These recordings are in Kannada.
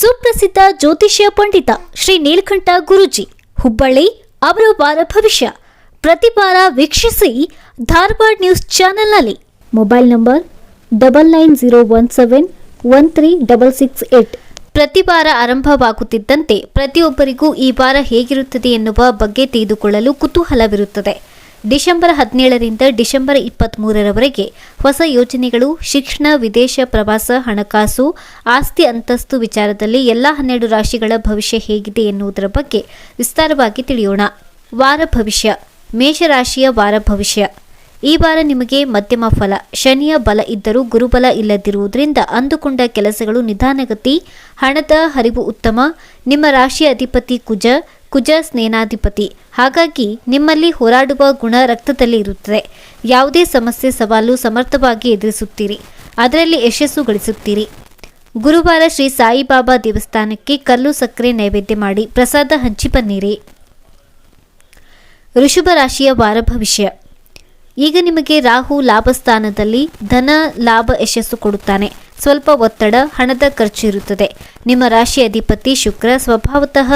ಸುಪ್ರಸಿದ್ಧ ಜ್ಯೋತಿಷ್ಯ ಪಂಡಿತ ಶ್ರೀ ನೀಲಕಂಠ ಗುರುಜಿ. ಹುಬ್ಬಳ್ಳಿ, ಅವರ ವಾರ ಭವಿಷ್ಯ. ಪ್ರತಿ ವಾರ ವೀಕ್ಷಿಸಿ ಧಾರವಾಡ ನ್ಯೂಸ್ ಚಾನೆಲ್ನಲ್ಲಿ. Mobile number double nine zero one seven one three double six eight ಪ್ರತಿ ವಾರ ಆರಂಭವಾಗುತ್ತಿದ್ದಂತೆ ಪ್ರತಿಯೊಬ್ಬರಿಗೂ ಈ ವಾರ ಹೇಗಿರುತ್ತದೆ ಎನ್ನುವ ಬಗ್ಗೆ ತಿಳಿದುಕೊಳ್ಳಲು ಕುತೂಹಲವಿರುತ್ತದೆ. ಡಿಸೆಂಬರ್ ಹದಿನೇಳರಿಂದ ಡಿಸೆಂಬರ್ ಇಪ್ಪತ್ತ್ಮೂರರವರೆಗೆ ಹೊಸ ಯೋಜನೆಗಳು, ಶಿಕ್ಷಣ, ವಿದೇಶ ಪ್ರವಾಸ, ಹಣಕಾಸು, ಆಸ್ತಿ ಅಂತಸ್ತು ವಿಚಾರದಲ್ಲಿ ಎಲ್ಲ ಹನ್ನೆರಡು ರಾಶಿಗಳ ಭವಿಷ್ಯ ಹೇಗಿದೆ ಎನ್ನುವುದರ ಬಗ್ಗೆ ವಿಸ್ತಾರವಾಗಿ ತಿಳಿಯೋಣ. ವಾರ ಭವಿಷ್ಯ ಮೇಷರಾಶಿಯ ವಾರ ಭವಿಷ್ಯ. ಈ ವಾರ ನಿಮಗೆ ಮಧ್ಯಮ ಫಲ, ಶನಿಯ ಬಲ ಇದ್ದರೂ ಗುರುಬಲ ಇಲ್ಲದಿರುವುದರಿಂದ ಅಂದುಕೊಂಡ ಕೆಲಸಗಳು ನಿಧಾನಗತಿ, ಹಣದ ಹರಿವು ಉತ್ತಮ, ನಿಮ್ಮ ರಾಶಿಯ ಅಧಿಪತಿ ಕುಜ ಕುಜ ಸ್ನೇನಾಧಿಪತಿ. ಹಾಗಾಗಿ ನಿಮ್ಮಲ್ಲಿ ಹೋರಾಡುವ ಗುಣ ರಕ್ತದಲ್ಲಿ ಇರುತ್ತದೆ. ಯಾವುದೇ ಸಮಸ್ಯೆ ಸವಾಲು ಸಮರ್ಥವಾಗಿ ಎದುರಿಸುತ್ತೀರಿ. ಅದರಲ್ಲಿ ಯಶಸ್ಸು ಗಳಿಸುತ್ತೀರಿ. ಗುರುವಾರ ಶ್ರೀ ಸಾಯಿಬಾಬಾ ದೇವಸ್ಥಾನಕ್ಕೆ ಕಲ್ಲು ಸಕ್ಕರೆ ನೈವೇದ್ಯ ಮಾಡಿ ಪ್ರಸಾದ ಹಂಚಿ ಬನ್ನಿರಿ. ಋಷಭ ರಾಶಿಯ ವಾರ ಭವಿಷ್ಯ. ಈಗ ನಿಮಗೆ ರಾಹು ಲಾಭಸ್ಥಾನದಲ್ಲಿ ಧನ, ಲಾಭ, ಯಶಸ್ಸು ಕೊಡುತ್ತಾನೆ. ಸ್ವಲ್ಪ ಒತ್ತಡ ಹಣದ ಖರ್ಚು ಇರುತ್ತದೆ ನಿಮ್ಮ ರಾಶಿ ಅಧಿಪತಿ ಶುಕ್ರ ಸ್ವಭಾವತಃ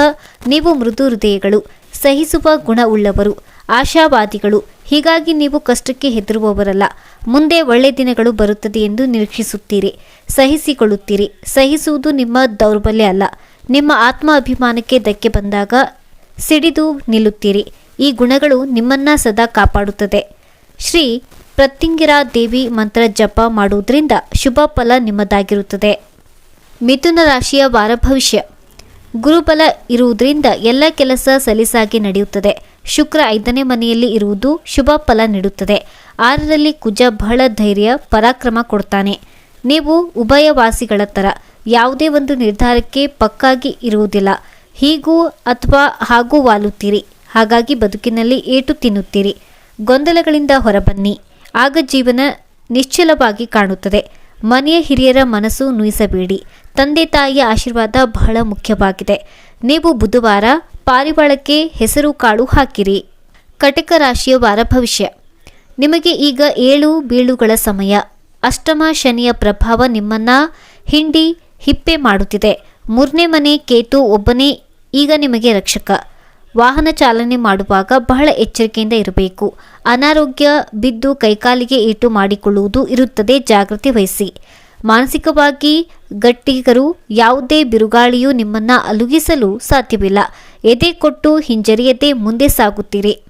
ನೀವು ಮೃದು ಹೃದಯಗಳು, ಸಹಿಸುವ ಗುಣ ಉಳ್ಳವರು ಆಶಾವಾದಿಗಳು. ಹೀಗಾಗಿ ನೀವು ಕಷ್ಟಕ್ಕೆ ಹೆದರುವವರಲ್ಲ. ಮುಂದೆ ಒಳ್ಳೆ ದಿನಗಳು ಬರುತ್ತದೆ ಎಂದು ನಿರೀಕ್ಷಿಸುತ್ತೀರಿ. ಸಹಿಸಿಕೊಳ್ಳುತ್ತೀರಿ. ಸಹಿಸುವುದು ನಿಮ್ಮ ದೌರ್ಬಲ್ಯ ಅಲ್ಲ. ನಿಮ್ಮ ಆತ್ಮ ಅಭಿಮಾನಕ್ಕೆ ಧಕ್ಕೆ ಬಂದಾಗ ಸಿಡಿದು ನಿಲ್ಲುತ್ತೀರಿ. ಈ ಗುಣಗಳು ನಿಮ್ಮನ್ನ ಸದಾ ಕಾಪಾಡುತ್ತದೆ. ಶ್ರೀ ಪ್ರತ್ಯಂಗಿರಾ ದೇವಿ ಮಂತ್ರ ಜಪ ಮಾಡುವುದರಿಂದ ಶುಭ ಫಲ ನಿಮ್ಮದಾಗಿರುತ್ತದೆ. ಮಿಥುನ ರಾಶಿಯ ವಾರ ಭವಿಷ್ಯ. ಗುರುಬಲ ಇರುವುದರಿಂದ ಎಲ್ಲ ಕೆಲಸ ಸಲೀಸಾಗಿ ನಡೆಯುತ್ತದೆ. ಶುಕ್ರ ಐದನೇ ಮನೆಯಲ್ಲಿ ಇರುವುದು ಶುಭ ಫಲ ನೀಡುತ್ತದೆ. ಆರರಲ್ಲಿ ಕುಜ ಬಹಳ ಧೈರ್ಯ, ಪರಾಕ್ರಮ ಕೊಡ್ತಾನೆ. ನೀವು ಉಭಯವಾಸಿಗಳ ಥರ ಯಾವುದೇ ಒಂದು ನಿರ್ಧಾರಕ್ಕೆ ಪಕ್ಕಾಗಿ ಇರುವುದಿಲ್ಲ. ಹೀಗೂ ಅಥವಾ ಹಾಗೂ ವಾಲುತ್ತೀರಿ. ಹಾಗಾಗಿ ಬದುಕಿನಲ್ಲಿ ಏಟು ತಿನ್ನುತ್ತೀರಿ. ಗೊಂದಲಗಳಿಂದ ಹೊರಬನ್ನಿ. ಆಗ ಜೀವನ ನಿಶ್ಚಲವಾಗಿ ಕಾಣುತ್ತದೆ. ಮನೆಯ ಹಿರಿಯರ ಮನಸ್ಸು ನುಯಿಸಬೇಡಿ. ತಂದೆ ತಾಯಿಯ ಆಶೀರ್ವಾದ ಬಹಳ ಮುಖ್ಯವಾಗಿದೆ. ನೀವು ಬುಧವಾರ ಪಾರಿವಾಳಕ್ಕೆ ಹೆಸರು ಕಾಳು ಹಾಕಿರಿ. ಕಟಕ ರಾಶಿಯ ವಾರ ಭವಿಷ್ಯ. ನಿಮಗೆ ಈಗ ಏಳು ಬೀಳುಗಳ ಸಮಯ. ಅಷ್ಟಮ ಶನಿಯ ಪ್ರಭಾವ ನಿಮ್ಮನ್ನ ಹಿಂಡಿ ಹಿಪ್ಪೆ ಮಾಡುತ್ತಿದೆ. ಮೂರನೇ ಮನೆ ಕೇತು ಒಬ್ಬನೇ, ಈಗ ನಿಮಗೆ ರಕ್ಷಕ. ವಾಹನ ಚಾಲನೆ ಮಾಡುವಾಗ ಬಹಳ ಎಚ್ಚರಿಕೆಯಿಂದ ಇರಬೇಕು. ಅನಾರೋಗ್ಯ ಬಿದ್ದು ಕೈಕಾಲಿಗೆ ಏಟು ಮಾಡಿಕೊಳ್ಳುವುದು ಇರುತ್ತದೆ ಜಾಗೃತಿ ವಹಿಸಿ. ಮಾನಸಿಕವಾಗಿ ಗಟ್ಟಿಗರು ಯಾವುದೇ ಬಿರುಗಾಳಿಯೂ ನಿಮ್ಮನ್ನ ಅಲುಗಿಸಲು ಸಾಧ್ಯವಿಲ್ಲ. ಎದೆ ಕೊಟ್ಟು ಹಿಂಜರಿಯದೆ ಮುಂದೆ ಸಾಗುತ್ತೀರಿ.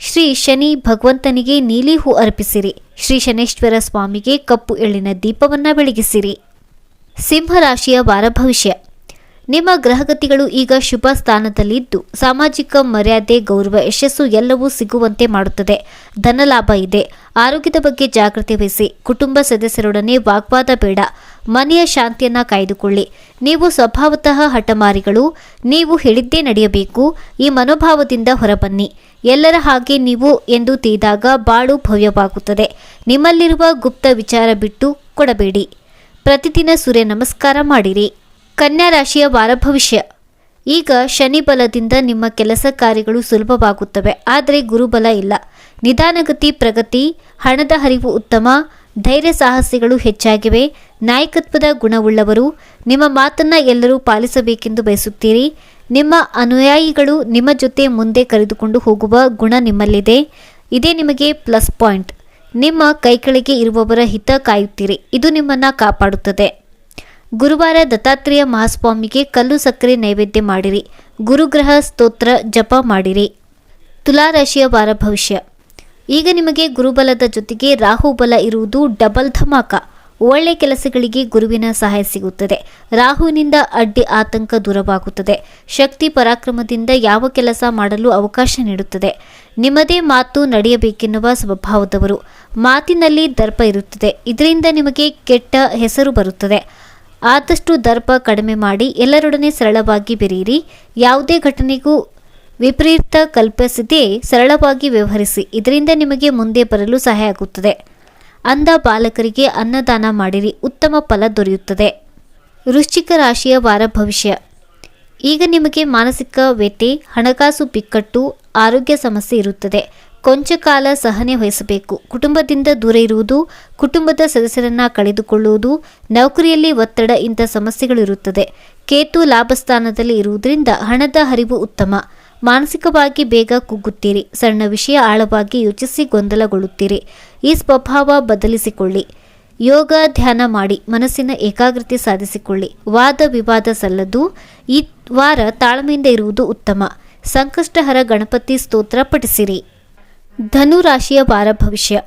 ಶ್ರೀ ಶನಿ ಭಗವಂತನಿಗೆ ನೀಲಿ ಹೂ ಅರ್ಪಿಸಿರಿ. ಶ್ರೀ ಶನೇಶ್ವರ ಸ್ವಾಮಿಗೆ ಕಪ್ಪು ಎಳ್ಳಿನ ದೀಪವನ್ನು ಬೆಳಗಿಸಿರಿ. ಸಿಂಹರಾಶಿಯ ವಾರ ಭವಿಷ್ಯ. ನಿಮ್ಮ ಗ್ರಹಗತಿಗಳು ಈಗ ಶುಭ ಸ್ಥಾನದಲ್ಲಿದ್ದು, ಸಾಮಾಜಿಕ ಮರ್ಯಾದೆ, ಗೌರವ, ಯಶಸ್ಸು ಎಲ್ಲವೂ ಸಿಗುವಂತೆ ಮಾಡುತ್ತದೆ. ಧನಲಾಭ ಇದೆ. ಆರೋಗ್ಯದ ಬಗ್ಗೆ ಜಾಗೃತಿ ವಹಿಸಿ. ಕುಟುಂಬ ಸದಸ್ಯರೊಡನೆ ವಾಗ್ವಾದ ಬೇಡ. ಮನೆಯ ಶಾಂತಿಯನ್ನ ಕಾಯ್ದುಕೊಳ್ಳಿ. ನೀವು ಸ್ವಭಾವತಃ ಹಠಮಾರಿಗಳು. ನೀವು ಹೇಳಿದ್ದೇ ನಡೆಯಬೇಕು. ಈ ಮನೋಭಾವದಿಂದ ಹೊರಬನ್ನಿ. ಎಲ್ಲರ ಹಾಗೆ ನೀವು ಎಂದು ತಿಳಿದಾಗ ಬಾಳು ಭವ್ಯವಾಗುತ್ತದೆ. ನಿಮ್ಮಲ್ಲಿರುವ ಗುಪ್ತ ವಿಚಾರ ಬಿಟ್ಟು ಕೊಡಬೇಡಿ. ಪ್ರತಿದಿನ ಸೂರ್ಯ ನಮಸ್ಕಾರ ಮಾಡಿರಿ. ಕನ್ಯಾ ರಾಶಿಯ ವಾರ ಭವಿಷ್ಯ. ಈಗ ಶನಿ ಬಲದಿಂದ ನಿಮ್ಮ ಕೆಲಸ ಕಾರ್ಯಗಳು ಸುಲಭವಾಗುತ್ತವೆ. ಆದರೆ ಗುರುಬಲ ಇಲ್ಲ. ನಿಧಾನಗತಿ, ಪ್ರಗತಿ, ಹಣದ ಹರಿವು ಉತ್ತಮ, ಧೈರ್ಯ ಸಾಹಸಿಗಳು ಹೆಚ್ಚಾಗಿವೆ. ನಾಯಕತ್ವದ ಗುಣವುಳ್ಳವರು, ನಿಮ್ಮ ಮಾತನ್ನ ಎಲ್ಲರೂ ಪಾಲಿಸಬೇಕೆಂದು ಬಯಸುತ್ತೀರಿ. ನಿಮ್ಮ ಅನುಯಾಯಿಗಳು ನಿಮ್ಮ ಜೊತೆ ಮುಂದೆ ಕರೆದುಕೊಂಡು ಹೋಗುವ ಗುಣ ನಿಮ್ಮಲ್ಲಿದೆ. ಇದೇ ನಿಮಗೆ ಪ್ಲಸ್ ಪಾಯಿಂಟ್. ನಿಮ್ಮ ಕೈಕೆಳಗೆ ಇರುವವರ ಹಿತ ಕಾಯುತ್ತೀರಿ. ಇದು ನಿಮ್ಮನ್ನ ಕಾಪಾಡುತ್ತದೆ. ಗುರುವಾರ ದತ್ತಾತ್ರೇಯ ಮಹಾಸ್ವಾಮಿಗೆ ಕಲ್ಲು ಸಕ್ಕರೆ ನೈವೇದ್ಯ ಮಾಡಿರಿ. ಗುರುಗ್ರಹ ಸ್ತೋತ್ರ ಜಪ ಮಾಡಿರಿ. ತುಲಾರಾಶಿಯ ವಾರ ಭವಿಷ್ಯ. ಈಗ ನಿಮಗೆ ಗುರುಬಲದ ಜೊತೆಗೆ ರಾಹುಬಲ ಇರುವುದು ಡಬಲ್ ಧಮಾಕ. ಒಳ್ಳೆ ಕೆಲಸಗಳಿಗೆ ಗುರುವಿನ ಸಹಾಯ ಸಿಗುತ್ತದೆ. ರಾಹುವಿನಿಂದ ಅಡ್ಡಿ ಆತಂಕ ದೂರವಾಗುತ್ತದೆ. ಶಕ್ತಿ ಪರಾಕ್ರಮದಿಂದ ಯಾವ ಕೆಲಸ ಮಾಡಲು ಅವಕಾಶ ನೀಡುತ್ತದೆ. ನಿಮ್ಮದೇ ಮಾತು ನಡೆಯಬೇಕೆನ್ನುವ ಸ್ವಭಾವದವರು. ಮಾತಿನಲ್ಲಿ ದರ್ಪ ಇರುತ್ತದೆ. ಇದರಿಂದ ನಿಮಗೆ ಕೆಟ್ಟ ಹೆಸರು ಬರುತ್ತದೆ. ಆದಷ್ಟು ದರ್ಪ ಕಡಿಮೆ ಮಾಡಿ ಎಲ್ಲರೊಡನೆ ಸರಳವಾಗಿ ಬೆರೆಯಿರಿ ಯಾವುದೇ ಘಟನೆಗೂ ವಿಪರೀತ ಕಲ್ಪಿಸದೆ ಸರಳವಾಗಿ ವ್ಯವಹರಿಸಿ. ಇದರಿಂದ ನಿಮಗೆ ಮುಂದೆ ಬರಲು ಸಹಾಯ ಆಗುತ್ತದೆ. ಅಂಧ ಬಾಲಕರಿಗೆ ಅನ್ನದಾನ ಮಾಡಿರಿ. ಉತ್ತಮ ಫಲ ದೊರೆಯುತ್ತದೆ. ವೃಶ್ಚಿಕ ರಾಶಿಯ ವಾರ ಭವಿಷ್ಯ. ಈಗ ನಿಮಗೆ ಮಾನಸಿಕ ವ್ಯತೆ ಹಣಕಾಸು ಬಿಕ್ಕಟ್ಟು, ಆರೋಗ್ಯ ಸಮಸ್ಯೆ ಇರುತ್ತದೆ. ಕೊಂಚ ಕಾಲ ಸಹನೆ ವಹಿಸಬೇಕು. ಕುಟುಂಬದಿಂದ ದೂರ ಇರುವುದು, ಕುಟುಂಬದ ಸದಸ್ಯರನ್ನ ಕಳೆದುಕೊಳ್ಳುವುದು, ನೌಕರಿಯಲ್ಲಿ ಒತ್ತಡ ಇಂಥ ಸಮಸ್ಯೆಗಳಿರುತ್ತದೆ ಕೇತು ಲಾಭಸ್ಥಾನದಲ್ಲಿ ಇರುವುದರಿಂದ ಹಣದ ಹರಿವು ಉತ್ತಮ. ಮಾನಸಿಕವಾಗಿ ಬೇಗ ಕುಗ್ಗುತ್ತೀರಿ. ಸಣ್ಣ ವಿಷಯ ಆಳವಾಗಿ ಯೋಚಿಸಿ ಗೊಂದಲಗೊಳ್ಳುತ್ತೀರಿ. ಈ ಸ್ವಭಾವ ಬದಲಿಸಿಕೊಳ್ಳಿ. ಯೋಗ, ಧ್ಯಾನ ಮಾಡಿ ಮನಸ್ಸಿನ ಏಕಾಗ್ರತೆ ಸಾಧಿಸಿಕೊಳ್ಳಿ. ವಾದ ವಿವಾದ ಸಲ್ಲದು, ಈ ವಾರ ತಾಳ್ಮೆಯಿಂದ ಇರುವುದು ಉತ್ತಮ. ಸಂಕಷ್ಟಹರ ಗಣಪತಿ ಸ್ತೋತ್ರ ಪಠಿಸಿರಿ. ಧನು ರಾಶಿಯ ವಾರ ಭವಿಷ್ಯ.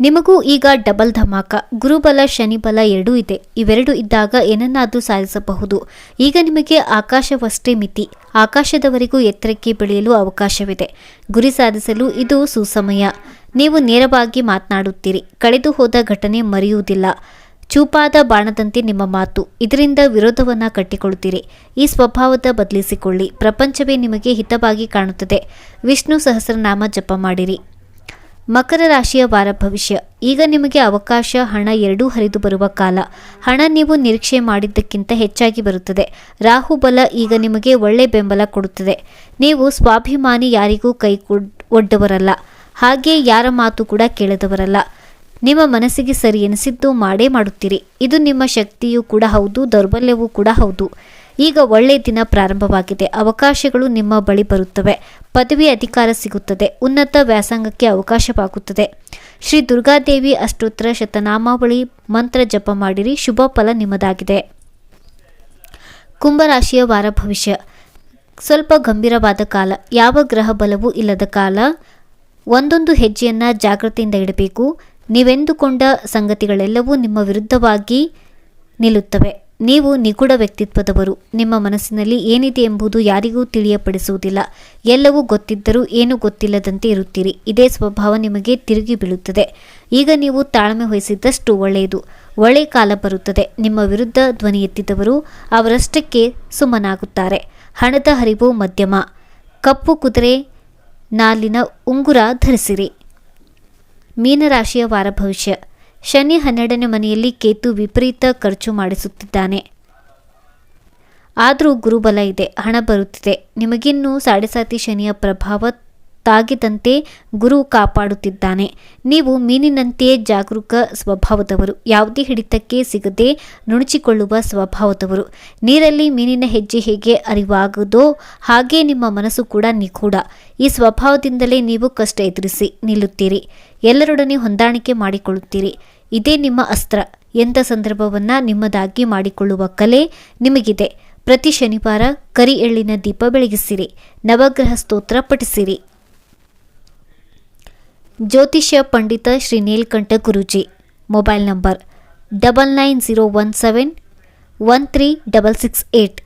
ನಿಮಗೂ ಈಗ ಡಬಲ್ ಧಮಾಕ, ಗುರುಬಲ, ಶನಿಬಲ ಎರಡೂ ಇದೆ. ಇವೆರಡು ಇದ್ದಾಗ ಏನನ್ನಾದರೂ ಸಾಧಿಸಬಹುದು. ಈಗ ನಿಮಗೆ ಆಕಾಶವಷ್ಟೇ ಮಿತಿ. ಆಕಾಶದವರೆಗೂ ಎತ್ತರಕ್ಕೆ ಬೆಳೆಯಲು ಅವಕಾಶವಿದೆ. ಗುರಿ ಸಾಧಿಸಲು ಇದು ಸುಸಮಯ. ನೀವು ನೇರವಾಗಿ ಮಾತನಾಡುತ್ತೀರಿ. ಕಳೆದು ಹೋದ ಘಟನೆ ಮರೆಯುವುದಿಲ್ಲ. ಚೂಪಾದ ಬಾಣದಂತೆ ನಿಮ್ಮ ಮಾತು. ಇದರಿಂದ ವಿರೋಧವನ್ನ ಕಟ್ಟಿಕೊಳ್ಳುತ್ತೀರಿ. ಈ ಸ್ವಭಾವದ ಬದಲಿಸಿಕೊಳ್ಳಿ. ಪ್ರಪಂಚವೇ ನಿಮಗೆ ಹಿತವಾಗಿ ಕಾಣುತ್ತದೆ. ವಿಷ್ಣು ಸಹಸ್ರನಾಮ ಜಪ ಮಾಡಿರಿ. ಮಕರ ರಾಶಿಯ ವಾರ ಭವಿಷ್ಯ. ಈಗ ನಿಮಗೆ ಅವಕಾಶ, ಹಣ ಎರಡೂ ಹರಿದು ಬರುವ ಕಾಲ. ಹಣ ನೀವು ನಿರೀಕ್ಷೆ ಮಾಡಿದ್ದಕ್ಕಿಂತ ಹೆಚ್ಚಾಗಿ ಬರುತ್ತದೆ. ರಾಹುಬಲ ಈಗ ನಿಮಗೆ ಒಳ್ಳೆ ಬೆಂಬಲ ಕೊಡುತ್ತದೆ. ನೀವು ಸ್ವಾಭಿಮಾನಿ ಯಾರಿಗೂ ಕೈ ಒಡ್ಡವರಲ್ಲ. ಹಾಗೆ ಯಾರ ಮಾತು ಕೂಡ ಕೇಳದವರಲ್ಲ. ನಿಮ್ಮ ಮನಸ್ಸಿಗೆ ಸರಿ ಎನಿಸಿದ್ದು ಮಾಡೇ ಮಾಡುತ್ತೀರಿ. ಇದು ನಿಮ್ಮ ಶಕ್ತಿಯೂ ಕೂಡ ಹೌದು, ದೌರ್ಬಲ್ಯವೂ ಕೂಡ ಹೌದು. ಈಗ ಒಳ್ಳೆಯ ದಿನ ಪ್ರಾರಂಭವಾಗಿದೆ. ಅವಕಾಶಗಳು ನಿಮ್ಮ ಬಳಿ ಬರುತ್ತವೆ. ಪದವಿ ಅಧಿಕಾರ ಸಿಗುತ್ತದೆ. ಉನ್ನತ ವ್ಯಾಸಂಗಕ್ಕೆ ಅವಕಾಶವಾಗುತ್ತದೆ. ಶ್ರೀ ದುರ್ಗಾದೇವಿ ಅಷ್ಟೋತ್ತರ ಶತನಾಮಾವಳಿ ಮಂತ್ರ ಜಪ ಮಾಡಿರಿ. ಶುಭ ಫಲ ನಿಮ್ಮದಾಗಿದೆ. ಕುಂಭರಾಶಿಯ ವಾರ ಭವಿಷ್ಯ. ಸ್ವಲ್ಪ ಗಂಭೀರವಾದ ಕಾಲ. ಯಾವ ಗ್ರಹ ಬಲವೂ ಇಲ್ಲದ ಕಾಲ. ಒಂದೊಂದು ಹೆಜ್ಜೆಯನ್ನು ಜಾಗ್ರತೆಯಿಂದ ಇಡಬೇಕು. ನೀವೆಂದುಕೊಂಡ ಸಂಗತಿಗಳೆಲ್ಲವೂ ನಿಮ್ಮ ವಿರುದ್ಧವಾಗಿ ನಿಲ್ಲುತ್ತವೆ. ನೀವು ನಿಗೂಢ ವ್ಯಕ್ತಿತ್ವದವರು. ನಿಮ್ಮ ಮನಸ್ಸಿನಲ್ಲಿ ಏನಿದೆ ಎಂಬುದು ಯಾರಿಗೂ ತಿಳಿಯಪಡಿಸುವುದಿಲ್ಲ. ಎಲ್ಲವೂ ಗೊತ್ತಿದ್ದರೂ ಏನೂ ಗೊತ್ತಿಲ್ಲದಂತೆ ಇರುತ್ತೀರಿ. ಇದೇ ಸ್ವಭಾವ ನಿಮಗೆ ತಿರುಗಿ ಬೀಳುತ್ತದೆ. ಈಗ ನೀವು ತಾಳ್ಮೆ ವಹಿಸಿದ್ದಷ್ಟು ಒಳ್ಳೆಯದು. ಒಳ್ಳೆಯ ಕಾಲ ಬರುತ್ತದೆ. ನಿಮ್ಮ ವಿರುದ್ಧ ಧ್ವನಿ ಎತ್ತಿದವರು ಅವರಷ್ಟಕ್ಕೆ ಸುಮ್ಮನಾಗುತ್ತಾರೆ. ಹಣದ ಹರಿವು ಮಧ್ಯಮ. ಕಪ್ಪು ಕುದುರೆ ನಾಲಿನ ಉಂಗುರ ಧರಿಸಿರಿ. ಮೀನರಾಶಿಯ ವಾರ ಭವಿಷ್ಯ. ಶನಿ ಹನ್ನೆರಡನೇ ಮನೆಯಲ್ಲಿ ಕೇತು ವಿಪರೀತ ಖರ್ಚು ಮಾಡಿಸುತ್ತಿದ್ದಾನೆ. ಆದರೂ ಗುರುಬಲ ಇದೆ, ಹಣ ಬರುತ್ತಿದೆ. ನಿಮಗಿನ್ನೂ ಸಾಡೆಸಾತಿ ಶನಿಯ ಪ್ರಭಾವ ತಾಗಿದಂತೆ ಗುರು ಕಾಪಾಡುತ್ತಿದ್ದಾನೆ. ನೀವು ಮೀನಿನಂತೆಯೇ ಜಾಗರೂಕ ಸ್ವಭಾವದವರು. ಯಾವುದೇ ಹಿಡಿತಕ್ಕೆ ಸಿಗದೆ ನುಣುಚಿಕೊಳ್ಳುವ ಸ್ವಭಾವದವರು. ನೀರಲ್ಲಿ ಮೀನಿನ ಹೆಜ್ಜೆ ಹೇಗೆ ಅರಿವಾಗದೋ ಹಾಗೆ ನಿಮ್ಮ ಮನಸ್ಸು ಕೂಡ ನಿಗೂಢ ಈ ಸ್ವಭಾವದಿಂದಲೇ ನೀವು ಕಷ್ಟ ಎದುರಿಸಿ ನಿಲ್ಲುತ್ತೀರಿ. ಎಲ್ಲರೊಡನೆ ಹೊಂದಾಣಿಕೆ ಮಾಡಿಕೊಳ್ಳುತ್ತೀರಿ. ಇದೇ ನಿಮ್ಮ ಅಸ್ತ್ರ. ಎಂಥ ಸಂದರ್ಭವನ್ನು ನಿಮ್ಮದಾಗಿ ಮಾಡಿಕೊಳ್ಳುವ ಕಲೆ ನಿಮಗಿದೆ. ಪ್ರತಿ ಶನಿವಾರ ಕರಿ ಎಳ್ಳಿನ ದೀಪ ಬೆಳಗಿಸಿರಿ. ನವಗ್ರಹ ಸ್ತೋತ್ರ ಪಠಿಸಿರಿ. ಜ್ಯೋತಿಷ್ಯ ಪಂಡಿತ Shri Neelkanth Guruji. Mobile number double nine zero one seven one three double six eight.